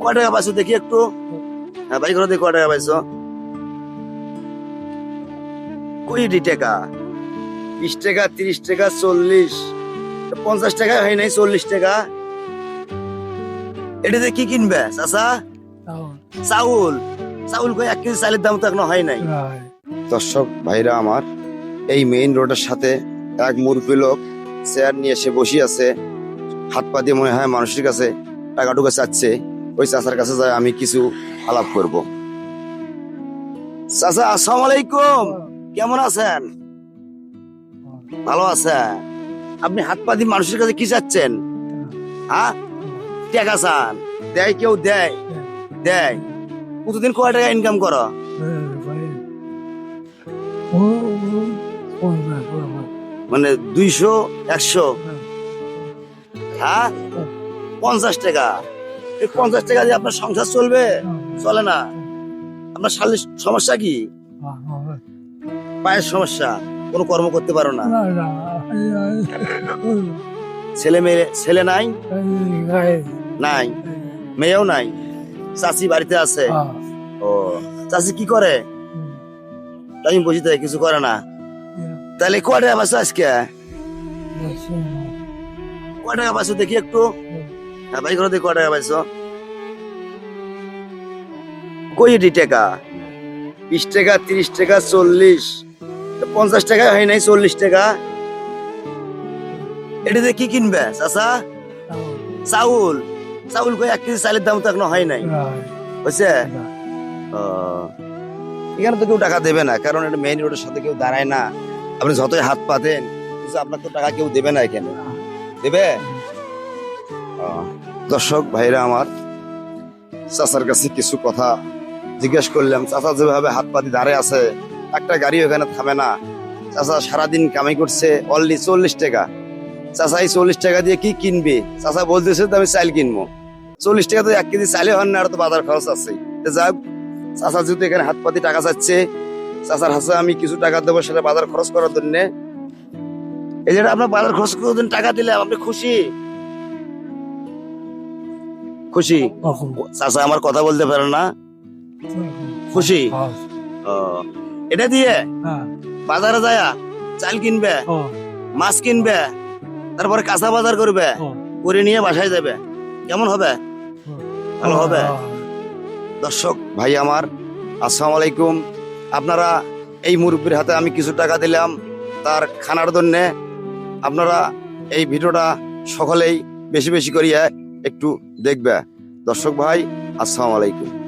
কয় টাকা পাইছো দেখি একটু? হ্যাঁ ভাই করে দেখি কয় টাকা পাইছো। কুড়িটি টাকা। বিশ টাকা তিরিশ টাকা চল্লিশ। পঞ্চাশ টাকা হয় নাই চল্লিশ টাকা। এটাতে কি কিনবে চাচা? চাউল। চাউল। কই এক কেজি চালের দাম তো এখনও হয় নাই। দর্শক ভাইরা আমার এই মেইন রোডের সাথে এক মুরব্বী লোক চেয়ার নিয়ে এসে বসে আছে। হাত পা দিয়ে মনে হয় মানুষের কাছে টাকা টুকা চাচ্ছে। ওই চাচার কাছে যায় আমি কিছু আলাপ করব। চাচা, আসসালামু আলাইকুম। কেমন আছেন? ভালো আছেন? আপনি হাত পা দিয়ে মানুষের কাছে কি চাচ্ছেন? হ্যাঁ? টাকা চান? দেয় কেউ? দেয়। দেয়। প্রতিদিন কয় টাকা ইনকাম করো? মানে দুইশো, একশো? হ্যাঁ? পঞ্চাশ টাকা। এই পঞ্চাশ টাকা দিয়ে আপনার সংসার চলবে? চলে না। আপনার শারীরিক সমস্যা কি? পায়ের সমস্যা, কোনো কর্ম করতে পারো না। ছেলে মেয়ে, ছেলে নাই? নাই। মেয়েও নাই? চাচি বাড়িতে আছে? ও চাষি কি করে? আমি বুঝি থাকে কিছু করে না। তাহলে কয় টাকা আজকে? কয় টাকা দেখি একটু। টাকা তিরিশ টাকা চল্লিশ। পঞ্চাশ টাকা হয় নাই চল্লিশ টাকা। কি কিনবে চাচা? চাউল। চাউল কই এক কেজি চালের দাম তো এখনও হয় নাই। ও, এখানে তো কেউ টাকা দেবে না কারণ এটা মেইন রোডের সাথে কেউ দাঁড়ায় না। আপনি যতই হাত পাতেন আপনার তো টাকা কেউ দেবে না এখানে। দেবে? দর্শক, ভাইরা আমার, চাচার কাছে কিছু কথা জিজ্ঞেস করলাম। চাচা যেভাবে হাত পাতি দাঁড়ায় আছে, একটা গাড়ি ওখানে থামে না। চাচা সারাদিন কামাই করছে অনলি চল্লিশ টাকা। চাচা এই চল্লিশ টাকা দিয়ে কি কিনবে? চাচা বলতেছে তো আমি চাল কিনবো। চল্লিশ টাকা তো এক কেজি চালে হন না, আর তো বাজার খরচ আছে। যাক, চাচা যেহেতু এখানে হাত পাতি টাকা চাচ্ছে, চাচার হাতে আমি কিছু টাকা দেবো সেটা বাজার খরচ করার জন্যে। এই যে আপনার বাজার খরচ করার জন্য টাকা দিলে আপনি খুশি? খুশি? চাচা আমার কথা বলতে পারে না। খুশি? ও, এটা দিয়ে বাজারে যায় চাল কিনবে মাছ কিনবে তারপরে কাঁচা বাজার করবে করে নিয়ে বাসায় যাবে। কেমন হবে? ভালো হবে। দর্শক ভাই আমার আসসালামু আলাইকুম। আপনারা এই মুরব্বীর হাতে আমি কিছু টাকা দিলাম তার খানার জন্যে। আপনারা এই ভিডিওটা সকলেই বেশি বেশি করিয়া একটু দেখবে। দর্শক ভাই আসসালামু আলাইকুম।